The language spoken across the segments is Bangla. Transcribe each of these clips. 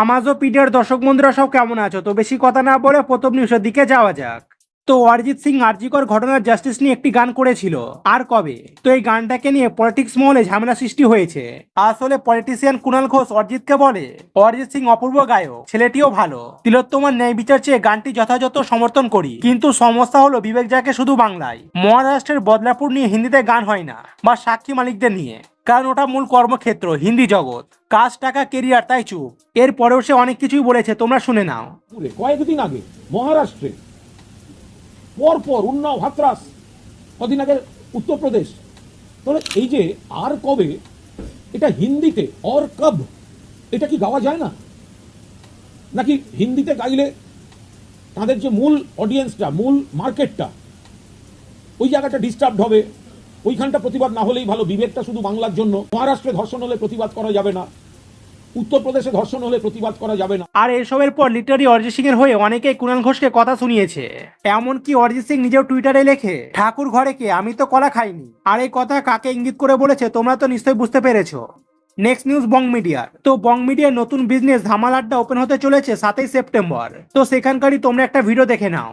আমাজো পিডিয়ার দর্শক বন্ধুরা সব কেমন আছো? তো বেশি কথা না বলে প্রথম নিউজের দিকে যাওয়া যাক। তো অরিজিৎ সিং আরজিকর ঘটনার জাস্টিস নিয়ে একটি গান করেছিল। আর কবে? তো এই গানটাকে নিয়ে পলিটিক্স মহলে ঝামেলা সৃষ্টি হয়েছে। আসলে পলিটিশিয়ান কুণাল ঘোষ অরিজিৎকে বলে, অরিজিৎ সিং অপূর্ব গায়ক, ছেলেটিও ভালো। তিলোত্তমার ন্যায় বিচার চেয়ে গানটি যথাযথ সমর্থন করি। কিন্তু সমস্যা হলো বিবেক যাকে শুধু বাংলায়। মহারাষ্ট্রের বদলাপুর নিয়ে হিন্দিতে গান হয় না, বা সাক্ষী মালিকদের নিয়ে। কারণ ওটা মূল কর্মক্ষেত্র, হিন্দি জগৎ। কাজ টাকা কেরিয়ার তাই চুপ। এরপরেও সে অনেক কিছুই বলেছে, তোমরা শুনে নাও। কয়েকদিন আগে মহারাষ্ট্রে পরপর উন্নাও হাতরাস, কদিন আগে উত্তরপ্রদেশ। তাহলে এই যে আর কবে, এটা হিন্দিতে অর কব, এটা কি গাওয়া যায় না? নাকি হিন্দিতে গাইলে তাদের যে মূল অডিয়েন্সটা মূল মার্কেটটা ওই জায়গাটা ডিস্টার্ব হবে? ওইখানটা প্রতিবাদ না হলেই ভালো, বিবেকটা শুধু বাংলার জন্য। মহারাষ্ট্রে ধর্ষণ হলে প্রতিবাদ করা যাবে না। উত্তরপ্রদেশে ধর্ষণ হলে প্রতিবাদ করা যাবে না। আর এসবের পর লিটারি অরিজিৎ সিং এর হয়ে অনেকেই কুণাল ঘোষকে কথা শুনিয়েছে। এমনকি অরিজিৎ সিং নিজেও টুইটারে লেখে, ঠাকুর ঘরে কে? আমি তো কলা খাইনি। আর এই কথা কাকে ইঙ্গিত করে বলেছে, তোমরা তো নিশ্চয়ই বুঝতে পেরেছ। নেক্সট নিউজ বং মিডিয়ার তো বং মিডিয়ার নতুন বিজনেস ধামাল আড্ডা ওপেন হতে চলেছে সাতই সেপ্টেম্বর। তো সেখানকারই তোমরা একটা ভিডিও দেখে নাও।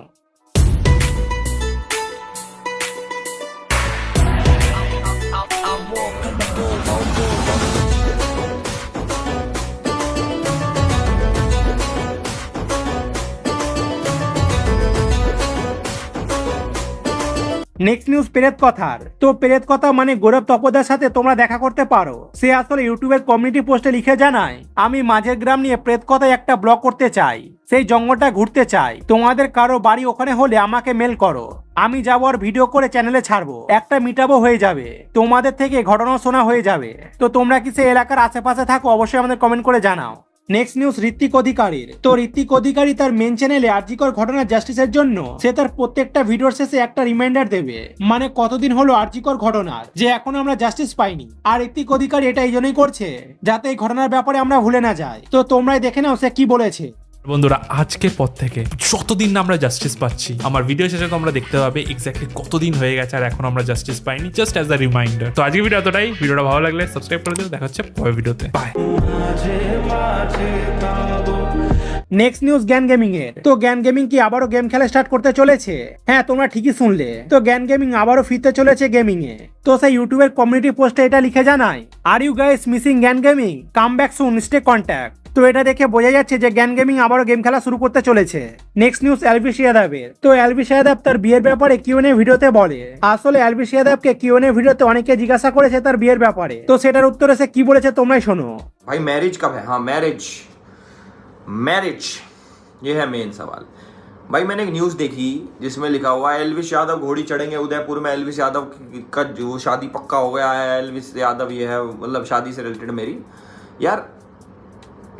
নেক্সট নিউজ পেরেত কথার তো পেরেত কথা মানে গৌরব তপদার সাথে তোমরা দেখা করতে পারো। সে আসলে ইউটিউবের কমিউনিটি পোস্টে লিখে জানায়, আমি মাঝের গ্রাম নিয়ে প্রেত কথায় একটা ব্লগ করতে চাই। সেই জঙ্গলটা ঘুরতে চাই। তোমাদের কারও বাড়ি ওখানে হলে আমাকে মেল করো। আমি যাব আর ভিডিও করে চ্যানেলে ছাড়বো। একটা মিটাবো হয়ে যাবে। তোমাদের থেকে ঘটনা শোনা হয়ে যাবে। তো তোমরা কি সেই এলাকার আশেপাশে থাকো? অবশ্যই আমাদের কমেন্ট করে জানাও। নেক্সট নিউজ ঋত্বিক অধিকারীর তো ঋত্বিক অধিকারী তার মেন চ্যানেলে আর্জিকর ঘটনা জাস্টিসের জন্য সে তার প্রত্যেকটা ভিডিওর শেষে একটা রিমাইন্ডার দেবে। মানে কতদিন হলো আর্জিকর ঘটনার, যে এখনও আমরা জাস্টিস পাইনি। আর ঋত্বিক অধিকারী এটা এই জন্যই করছে, যাতে এই ঘটনার ব্যাপারে আমরা ভুলে না যাই। তো তোমরাই দেখে নাও সে কি বলেছে। বন্ধুরা আজকের পর থেকে যতদিন না আমরা জাস্টিস পাচ্ছি, আমার ভিডিও শেষে তোমরা দেখতে পাবে এক্স্যাক্টলি কতদিন হয়ে গেছে আর এখন আমরা জাস্টিস পাইনি জাস্ট অ্যাজ আ রিমাইন্ডার তো আজকে ভিডিও এতটাই। ভিডিওটা ভালো লাগলে সাবস্ক্রাইব করে দিও। দেখা হচ্ছে পরের ভিডিওতে bye next news Gyan gaming এর। তো জ্ঞান গেমিং কি আবারও গেম খেলা স্টার্ট করতে চলেছে? হ্যাঁ তোমরা ঠিকই শুনলে। তো জ্ঞান গেমিং আবারও ফিরতে চলেছে গেমিং এ। তো সেই ইউটিউবের কমিউনিটি পোস্টে এটা লিখে জানায় are you guys missing Gyan gaming come back soon stay contact তো এটা দেখে বোঝা যাচ্ছে যে জ্ঞান গেমিং আবারও গেম খেলা শুরু করতে চলেছে নেক্সট নিউজ এলবি শিয়াদাবের তো এলবি শিয়াদাব তার বিয়ের ব্যাপারে কিউএনএ ভিডিওতে বলে আসলে এলবি শিয়াদাবকে কিউএনএ ভিডিওতে অনেকে জিজ্ঞাসা করেছে তার বিয়ের ব্যাপারে তো সেটার উত্তরে সে কি বলেছে তোমরাই শোনো भाई मैरिज कब है हाँ मैरिज मैरिज ये है मेन सवाल भाई मैंने एक न्यूज़ देखी जिसमें लिखा हुआ है एलविश यादव घोड़ी चढ़ेंगे उदयपुर में एलविश यादव का जो शादी पक्का हो गया है एलविश यादव ये है मतलब शादी से रिलेटेड मेरी यार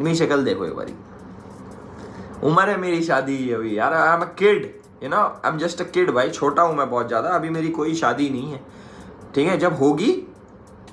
मेरी शक्ल देखो एक बारी उम्र है मेरी शादी की अभी यार I am a kid you know I am just a kid भाई छोटा हूँ मैं बहुत ज़्यादा अभी मेरी कोई शादी नहीं है ठीक है जब होगी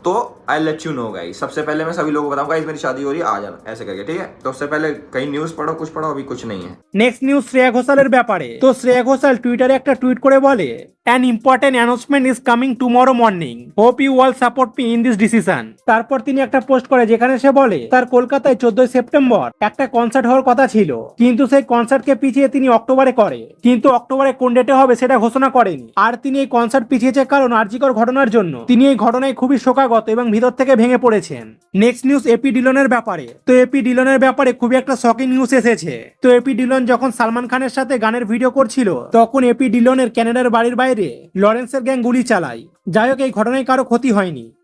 तो I let you know guys सबसे पहले मैं सभी लोगों को बताऊंगा गाइस मेरी शादी हो रही है आ जाना ऐसे करके ठीक है तो उससे पहले कहीं न्यूज़ पढ़ो कुछ पढ़ो अभी कुछ नहीं है নেক্সট নিউজ শ্রেয়া ঘোষালের ব্যাপারে তো শ্রেয়া ঘোষাল টুইটারে একটা টুইট করে বলে an important announcement is coming tomorrow morning hope you all support me in this decision তারপর তিনি একটা পোস্ট করে যেখানে সে বলে, তার কলকাতায় চোদ্দই সেপ্টেম্বর একটা কনসার্ট হওয়ার কথা ছিল। কিন্তু সেই কনসার্টকে পিছিয়ে তিনি অক্টোবরে করে। কিন্তু অক্টোবরে কোন ডেটে হবে সেটা ঘোষণা করেনি। আর তিনি এই কনসার্ট পিছিয়েছে কারণ আর্জিকর ঘটনার জন্য। তিনি এই ঘটনায় খুবই শোকাগত এবং ভিতর থেকে ভেঙে পড়েছেন। নেক্সট নিউজ এপি ডিলনের ব্যাপারে। তো এপি ডিলনের ব্যাপারে খুবই একটা শকিং নিউজ এসেছে। তো এপি ডিলন যখন সালমান খানের সাথে গানের ভিডিও করছিল, তখন এপি ডিলনের ক্যানাডার বাড়ির বাইরে লরেন্সের গ্যাং গুলি চালায়। যাই হোক এই ঘটনায় কারও ক্ষতি হয়নি।